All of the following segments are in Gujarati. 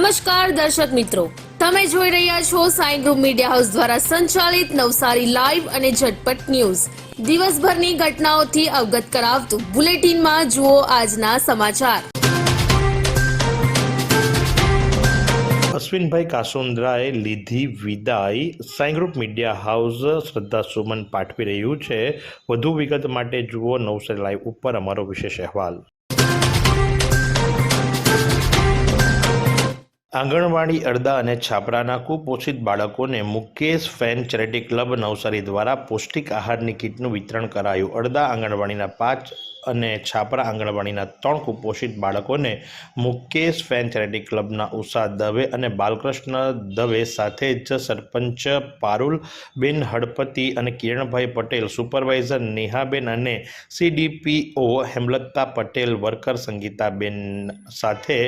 નમસ્કાર દર્શક મિત્રો. તમે જોઈ રહ્યા છો સાઈ ગ્રુપ મીડિયા હાઉસ દ્વારા સંચાલિત નવસારી લાઈવ અને ઝટપટ ન્યૂઝ. દિવસભરની ઘટનાઓથી અવગત કરાવતું બુલેટિનમાં જુઓ આજના સમાચાર. અશ્વિનભાઈ કાસુંદ્રાએ લીધી વિદાય. સાઈ ગ્રુપ મીડિયા હાઉસ શ્રદ્ધા સુમન પાઠવી રહ્યું છે. વધુ વિગત માટે જુઓ નવસારી લાઈવ ઉપર અમારો વિશેષ અહેવાલ. આંગણવાડી અડદા અને છાપરાના કુપોષિત બાળકોને Mukesh fan charity club Navsari દ્વારા પૌષ્ટિક આહારની કીટનું વિતરણ કરાયું. અડદા આંગણવાડીના પાંચ અને છાપરા આંગણવાડીના ત્રણ કુપોષિત બાળકોને મુકેશ ફેન ચેરિટી ક્લબના ઉષા દવે અને બાલકૃષ્ણ દવે સાથે જ સરપંચ પારુલબેન હડપતિ અને કિરણભાઈ પટેલ, સુપરવાઇઝર નેહાબેન અને સીડીપીઓ હેમલતા પટેલ, વર્કર સંગીતાબેન સાથે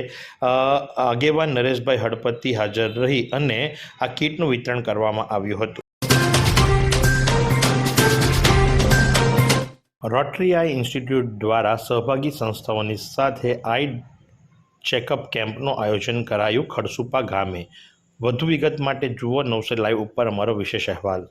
આગેવાન નરેશભાઈ હડપતિ હાજર રહી અને આ કીટનું વિતરણ કરવામાં આવ્યું હતું. રોટરી આઈ ઇન્સ્ટિટ્યૂટ દ્વારા સહભાગી સંસ્થાઓની સાથે આઈ ચેકઅપ કેમ્પનું આયોજન કરાયું ખડસુપા ગામે. વધુ વિગત માટે જુઓ નવસે લાઈવ ઉપર અમારો વિશેષ અહેવાલ.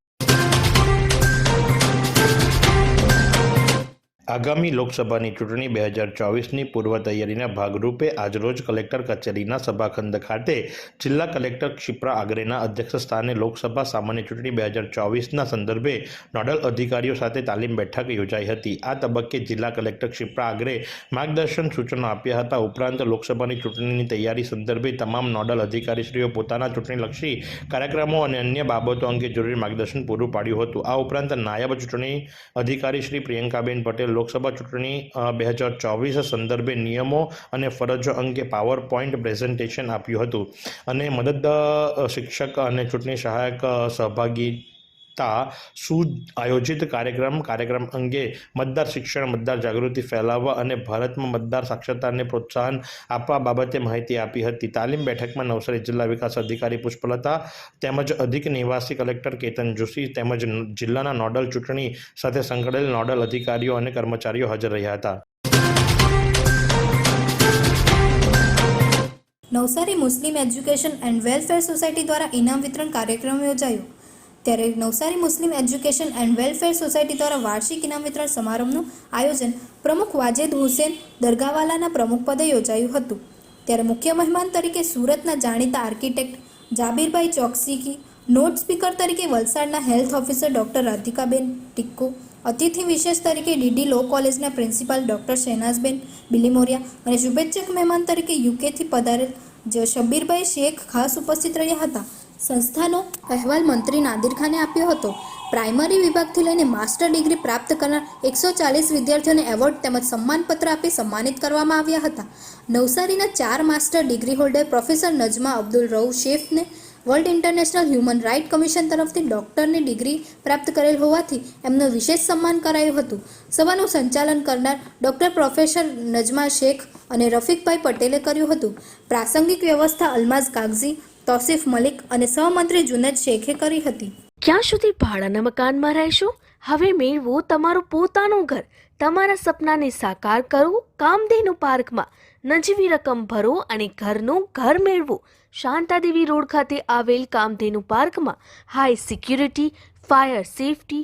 આગામી લોકસભાની ચૂંટણી બે હજાર ચોવીસની પૂર્વ તૈયારીના ભાગરૂપે આજરોજ કલેક્ટર કચેરીના સભાખંડ ખાતે જિલ્લા કલેક્ટર ક્ષિપ્રા આગરેના અધ્યક્ષ સ્થાને લોકસભા સામાન્ય ચૂંટણી બે હજાર ચોવીસના સંદર્ભે નોડલ અધિકારીઓ સાથે તાલીમ બેઠક યોજાઈ હતી. આ તબક્કે જિલ્લા કલેક્ટર ક્ષિપ્રા આગરે માર્ગદર્શન સૂચનો આપ્યા હતા. ઉપરાંત લોકસભાની ચૂંટણીની તૈયારી સંદર્ભે તમામ નોડલ અધિકારીશ્રીઓ પોતાના ચૂંટણીલક્ષી કાર્યક્રમો અને અન્ય બાબતો અંગે જરૂરી માર્ગદર્શન પૂરું પાડ્યું હતું. આ ઉપરાંત નાયબ ચૂંટણી અધિકારી શ્રી પ્રિયંકાબેન પટેલ લોકસભા ચૂંટણી બે હજાર ચોવીસ સંદર્ભે નિયમો અને ફરજો અંગે પાવર પોઈન્ટ પ્રેઝન્ટેશન આપ્યું હતું. અને મદદ શિક્ષક અને ચૂંટણી સહાયક અ, સહભાગીતા સુ આયોજિત કાર્યક્રમ કાર્યક્રમ અંગે મતદાર શિક્ષણ, મતદાર જાગૃતિ ફેલાવવા અને ભારતમાં મતદાર સાક્ષરતાને પ્રોત્સાહન આપવા બાબતે માહિતી આપી હતી. તાલીમ બેઠકમાં નવસારી જિલ્લા વિકાસ અધિકારી પુષ્પલતા તેમજ અધિક નિવાસી કલેક્ટર કેતન જોશી તેમજ જિલ્લાના નોડલ ચૂંટણી સાથે સંકળાયેલ નોડલ અધિકારીઓ અને કર્મચારીઓ હાજર રહ્યા હતા. Navsari Muslim education and welfare society દ્વારા ઇનામ વિતરણ કાર્યક્રમ યોજાયો. ત્યારે Navsari Muslim education and welfare society દ્વારા વાર્ષિક ઇનામ વિતરણ સમારંભનું આયોજન પ્રમુખ વાજેદ હુસેન દરગાવાલાના પ્રમુખ પદે યોજાયું હતું. ત્યારે મુખ્ય મહેમાન તરીકે સુરતના જાણીતા આર્કિટેક્ટ જાબીરભાઈ ચોકસીકી, નોટ સ્પીકર તરીકે વલસાડના health officer doctor Radhikaben Tikko, અતિથિ વિશેષ તરીકે ડીડી લો કોલેજના પ્રિન્સિપાલ ડૉક્ટર શહેનાઝબેન બિલીમોરિયા અને શુભેચ્છક મહેમાન તરીકે યુકેથી પધારેલ શબ્બીરભાઈ શેખ ખાસ ઉપસ્થિત રહ્યા હતા. સંસ્થાનો અહેવાલ મંત્રી નાદિર ખાને આપ્યો હતો. પ્રાઇમરી વિભાગથી લઈને માસ્ટર ડિગ્રી પ્રાપ્ત કરનાર એકસો ચાલીસ વિદ્યાર્થીઓને એવોર્ડ તેમજ સન્માનપત્ર આપી સન્માનિત કરવામાં આવ્યા હતા. નવસારીના ચાર master degree holder professor Najma Abdul Rau શેફને world international human right commission તરફથી ડૉક્ટરની ડિગ્રી પ્રાપ્ત કરેલ હોવાથી એમનું વિશેષ સન્માન કરાયું હતું. સભાનું સંચાલન કરનાર ડૉક્ટર પ્રોફેસર નજમા શેખ અને રફીકભાઈ પટેલે કર્યું હતું. પ્રાસંગિક વ્યવસ્થા અલમાઝ કાગઝી તોસીફ મલિક અને સહમંત્રી જુનેદ શેખે કરી હતી. ક્યાં સુધી ભાડાના મકાનમાં રહેશો? હવે મેળવો તમારું પોતાનું ઘર. તમારા સપનાને સાકાર કરો, કામધેનુ પાર્કમાં નજીવી રકમ ભરો અને ઘરનું ઘર મેળવો. શાંતાદેવી રોડ ખાતે આવેલ કામધેનુ પાર્કમાં high security fire safety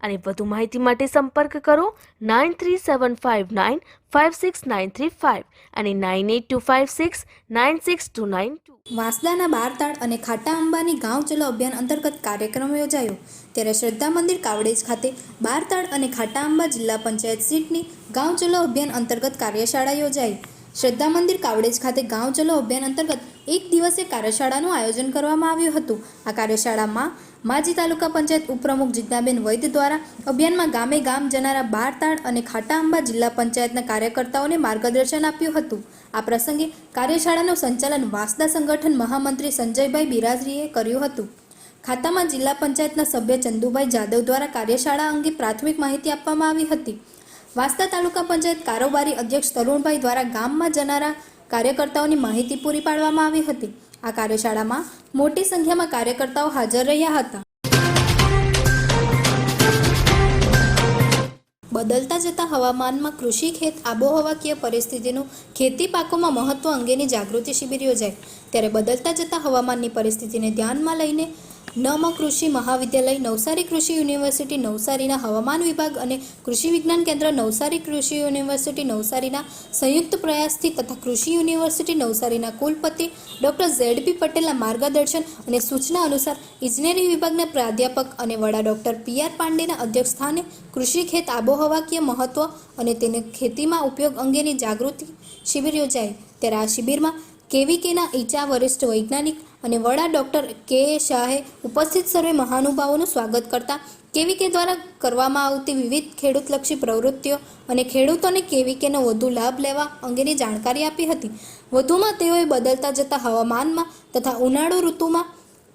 અને વધુ માહિતી માટે સંપર્ક કરો nine three seven five nine five six nine three five અને nine eight two five six nine six two nine two વાંસદાના બારતાળ અને ખાટા અંબાની ગાંવ ચલો અભિયાન અંતર્ગત કાર્યક્રમ યોજાયો. ત્યારે શ્રદ્ધા મંદિર કાવડેજ ખાતે બારતાળ અને ખાટા અંબા જિલ્લા પંચાયત સીટની ગાંવ ચલો અભિયાન અંતર્ગત કાર્યશાળા યોજાઈ. શ્રદ્ધા મંદિર કાવડેજ ખાતે ગાંવ ચલો અભિયાન અંતર્ગત એક દિવસે કાર્યશાળાનું આયોજન કરવામાં આવ્યું હતું. આ કાર્યશાળામાં માજી તાલુકા પંચાયત ઉપપ્રમુખ જીજ્ઞાબેન વૈદ્ય દ્વારા અભિયાનમાં ગામે ગામ જનારા બારતાળ અને ખાટા અંબા જિલ્લા પંચાયતના કાર્યકર્તાઓને માર્ગદર્શન આપ્યું હતું. આ પ્રસંગે કાર્યશાળાનું સંચાલન વાસદા સંગઠન મહામંત્રી સંજયભાઈ બિરાજરીએ કર્યું હતું. ખાતામાં જિલ્લા પંચાયતના સભ્ય ચંદુભાઈ જાદવ દ્વારા કાર્યશાળા અંગે પ્રાથમિક માહિતી આપવામાં આવી હતી. વાસદા તાલુકા પંચાયત કારોબારી અધ્યક્ષ તરુણભાઈ દ્વારા ગામમાં જનારા કાર્યકર્તાઓની માહિતી પૂરી પાડવામાં આવી હતી. આ કાર્યશાળામાં મોટી સંખ્યામાં કાર્યકર્તાઓ હાજર રહ્યા હતા. બદલતા જતા હવામાનમાં કૃષિ ખેત આબોહવાકીય પરિસ્થિતિનું ખેતી પાકોમાં મહત્વ અંગેની જાગૃતિ શિબિર યોજાઈ ત્યારે બદલતા જતા હવામાનની પરિસ્થિતિને ધ્યાનમાં લઈને નમ કૃષિ મહાવિદ્યાલય, નવસારી કૃષિ યુનિવર્સિટી, નવસારીના હવામાન વિભાગ અને કૃષિ વિજ્ઞાન કેન્દ્ર, નવસારી કૃષિ યુનિવર્સિટી, નવસારીના સંયુક્ત પ્રયાસથી તથા કૃષિ યુનિવર્સિટી, નવસારીના કુલપતિ ડૉક્ટર ઝેડ પી પટેલના માર્ગદર્શન અને સૂચના અનુસાર ઇજનેરી વિભાગના પ્રાધ્યાપક અને વડા ડૉક્ટર પી આર પાંડેના અધ્યક્ષસ્થાને કૃષિ ખેત આબોહવાકીય મહત્વ અને તેને ખેતીમાં ઉપયોગ અંગેની જાગૃતિ શિબિર યોજાઈ. ત્યારે આ શિબિરમાં કેવીકેના ઈચા વરિષ્ઠ વૈજ્ઞાનિક અને વડા ડૉક્ટર કે શાહે ઉપસ્થિત સર્વે મહાનુભાવોનું સ્વાગત કરતા કેવીકે દ્વારા કરવામાં આવતી વિવિધ ખેડૂતલક્ષી પ્રવૃત્તિઓ અને ખેડૂતોને કેવીકેનો વધુ લાભ લેવા અંગેની જાણકારી આપી હતી. વધુમાં તેઓએ બદલતા જતા હવામાનમાં તથા ઉનાળુ ઋતુમાં,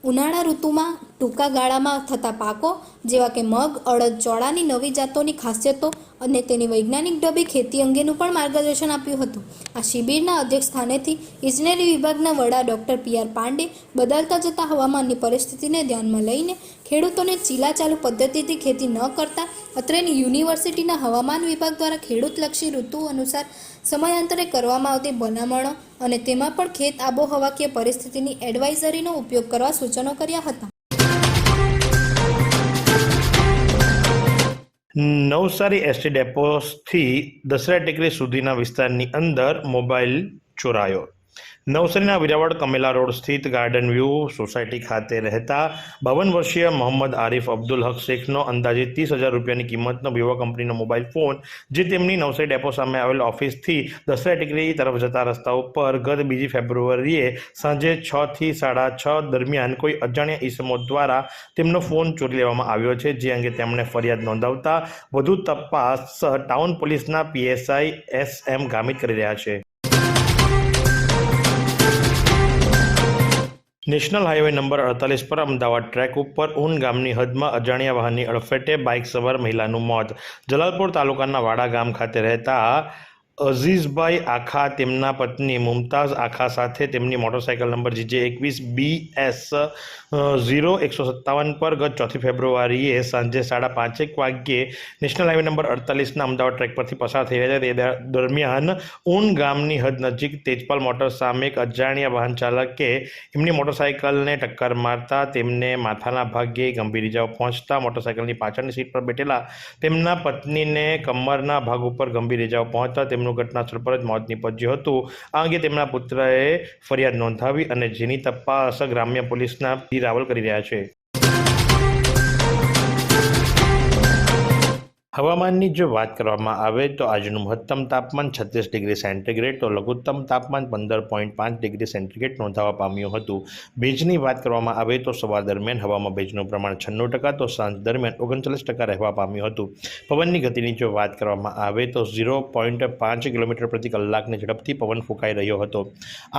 ઉનાળા ઋતુમાં ટૂંકા ગાળામાં થતા પાકો જેવા કે મગ, અડદ, ચોળાની નવી જાતોની ખાસિયતો અને તેની વૈજ્ઞાનિક ઢબે ખેતી અંગેનું પણ માર્ગદર્શન આપ્યું હતું. આ શિબિરના અધ્યક્ષ સ્થાનેથી ઇજનેરી વિભાગના વડા ડૉક્ટર પી આર પાંડે બદલતા જતા હવામાનની પરિસ્થિતિને ધ્યાનમાં લઈને ખેડૂતોને ચીલાચાલુ પદ્ધતિથી ખેતી ન કરતા અત્રેની યુનિવર્સિટીના હવામાન વિભાગ દ્વારા ખેડૂતલક્ષી ઋતુ અનુસાર સમયાંતરે કરવામાં આવતી ભલામણો અને તેમાં પણ ખેત આબોહવાકીય પરિસ્થિતિની એડવાઇઝરીનો ઉપયોગ કરવા સૂચનો કર્યા હતા. નવસારી એસટી ડેપોથી દસરા ટેકરી સુધીના વિસ્તારની અંદર મોબાઈલ ચોરાયો. નવસારીના વિરાવળ કમેલા રોડ સ્થિત ગાર્ડન વ્યૂ સોસાયટી ખાતે રહેતા બાવન વર્ષીય મોહમ્મદ આરિફ અબ્દુલ હક શેખનો અંદાજે ત્રીસ હજાર રૂપિયાની કિંમતનો વિવો કંપનીનો મોબાઈલ ફોન, જે તેમની નવસારી ડેપો સામે આવેલ ઓફિસથી દસરા ટેકરી તરફ જતા રસ્તા ઉપર ગત બીજી ફેબ્રુઆરીએ સાંજે છ થી સાડા છ દરમિયાન કોઈ અજાણ્યા ઈસમો દ્વારા તેમનો ફોન ચોરી લેવામાં આવ્યો છે, જે અંગે તેમણે ફરિયાદ નોંધાવતા વધુ તપાસ ટાઉન પોલીસના પીએસઆઈ એસ એમ ગામિત કરી રહ્યા છે. નેશનલ હાઈવે નંબર અડતાલીસ પર અમદાવાદ ટ્રેક ઉપર ઉન ગામની હદમાં અજાણ્યા વાહનની અડફેટે બાઇક સવાર મહિલાનું મોત. જલાલપુર તાલુકાના વાડા ગામ ખાતે રહેતા અઝીઝભાઈ આખા તેમના પત્ની મુમતાઝ આખા સાથે તેમની મોટરસાઇકલ નંબર જીજે એકવીસ બી એસ ઝીરો એકસો સત્તાવન પર ગત ચોથી ફેબ્રુઆરીએ સાંજે સાડા પાંચેક વાગ્યે નેશનલ હાઈવે નંબર અડતાલીસના અમદાવાદ ટ્રેક પરથી પસાર થઈ રહ્યા હતા તે દરમિયાન ઊન ગામની હદ નજીક તેજપાલ મોટર સામે એક અજાણ્યા વાહન ચાલકે એમની મોટરસાઇકલને ટક્કર મારતા તેમને માથાના ભાગે ગંભીર ઇજાઓ પહોંચતા મોટરસાઇકલની પાછળની સીટ પર બેઠેલા તેમના પત્નીને કમરના ભાગ ઉપર ગંભીર ઇજાઓ પહોંચતા તેમનું ઘટના સ્થળ પર જ મોત નીપજ્યું હતું. આ અંગે તેમના પુત્રએ ફરિયાદ નોંધાવી અને જેની તપાસ ગ્રામ્ય પોલીસના પી રાવલ કરી રહ્યા છે. હવામાનની જો વાત કરવામાં આવે તો આજનું મહત્તમ તાપમાન છત્રીસ ડિગ્રી સેન્ટીગ્રેડ, તો લઘુત્તમ તાપમાન પંદર પોઈન્ટ પાંચ ડિગ્રી સેન્ટીગ્રેડ નોંધાવા પામ્યું હતું. ભેજની વાત કરવામાં આવે તો સવાર દરમિયાન હવામાં ભેજનું પ્રમાણ છન્નું ટકા, તો સાંજ દરમિયાન ઓગણચાલીસ ટકા રહેવા પામ્યું હતું. પવનની ગતિની જો વાત કરવામાં આવે તો ઝીરો પોઈન્ટ પાંચ કિલોમીટર પ્રતિ કલાકની ઝડપથી પવન ફૂંકાઈ રહ્યો હતો.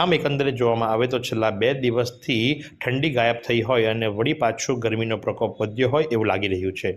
આમ એકંદરે જોવામાં આવે તો છેલ્લા બે દિવસથી ઠંડી ગાયબ થઈ હોય અને વળી પાછું ગરમીનો પ્રકોપ વધ્યો હોય એવું લાગી રહ્યું છે.